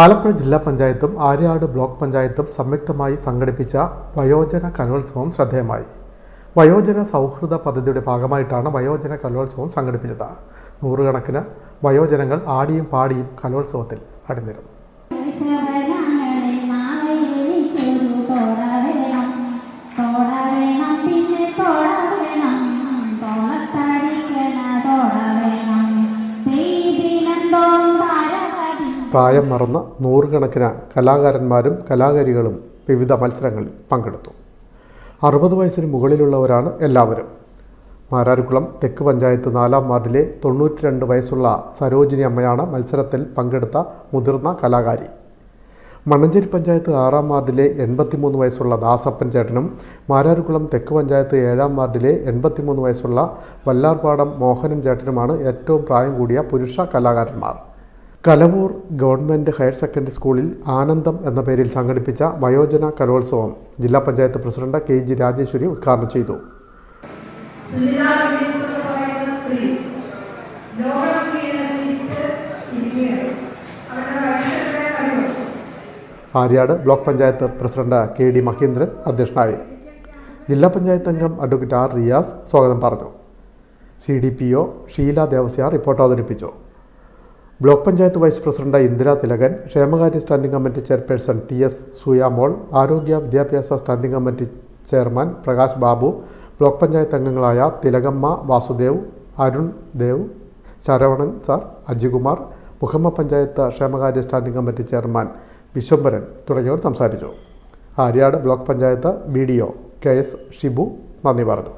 ആലപ്പുഴ ജില്ലാ പഞ്ചായത്തും ആര്യാട് ബ്ലോക്ക് പഞ്ചായത്തും സംയുക്തമായി സംഘടിപ്പിച്ച വയോജന കലോത്സവം ശ്രദ്ധേയമായി. വയോജന സൗഹൃദ പദ്ധതിയുടെ ഭാഗമായിട്ടാണ് വയോജന കലോത്സവം സംഘടിപ്പിച്ചത്. നൂറുകണക്കിന് വയോജനങ്ങൾ ആടിയും പാടിയും കലോത്സവത്തിൽ അണിനിരന്നു. പ്രായം മറന്ന നൂറുകണക്കിന് കലാകാരന്മാരും കലാകാരികളും വിവിധ മത്സരങ്ങളിൽ പങ്കെടുത്തു. അറുപത് വയസ്സിന് മുകളിലുള്ളവരാണ് എല്ലാവരും. മാരാരിക്കുളം തെക്ക് പഞ്ചായത്ത് നാലാം വാർഡിലെ തൊണ്ണൂറ്റി രണ്ട് വയസ്സുള്ള സരോജിനി അമ്മയാണ് മത്സരത്തിൽ പങ്കെടുത്ത മുതിർന്ന കലാകാരി. മണ്ണഞ്ചേരി പഞ്ചായത്ത് ആറാം വാർഡിലെ എൺപത്തിമൂന്ന് വയസ്സുള്ള ദാസപ്പൻ ചേട്ടനും മാരാരിക്കുളം തെക്ക് പഞ്ചായത്ത് ഏഴാം വാർഡിലെ എൺപത്തിമൂന്ന് വയസ്സുള്ള വല്ലാർപാടം മോഹനൻ ചേട്ടനുമാണ് ഏറ്റവും പ്രായം കൂടിയ പുരുഷ കലാകാരന്മാർ. കലവൂർ ഗവൺമെന്റ് ഹയർ സെക്കൻഡറി സ്കൂളിൽ ആനന്ദം എന്ന പേരിൽ സംഘടിപ്പിച്ച വയോജന കലോത്സവം ജില്ലാ panchayat president K G Rajeshwari ഉദ്ഘാടനം ചെയ്തു. Aryad block panchayat president K D Mahendran അധ്യക്ഷനായി. ജില്ലാ പഞ്ചായത്ത് അംഗം അഡ്വക്കേറ്റ് ആർ റിയാസ് സ്വാഗതം പറഞ്ഞു. C D P O Sheela Devasya report അവതരിപ്പിച്ചു. Block panchayat vice president Indira Thilakan ക്ഷേമകാര്യ standing committee chairperson T S Suyamol ആരോഗ്യ വിദ്യാഭ്യാസ standing committee chairman Prakash Babu block panchayat അംഗങ്ങളായ തിലകമ്മ വാസുദേവ് അരുൺ ദേവ് ശരവണൻ സാർ അജികുമാർ മുഹമ്മ പഞ്ചായത്ത് ക്ഷേമകാര്യ സ്റ്റാൻഡിംഗ് കമ്മിറ്റി ചെയർമാൻ വിശ്വംഭരൻ തുടങ്ങിയവർ സംസാരിച്ചു. Aryad block panchayat B D O K S Shibu നന്ദി പറഞ്ഞു.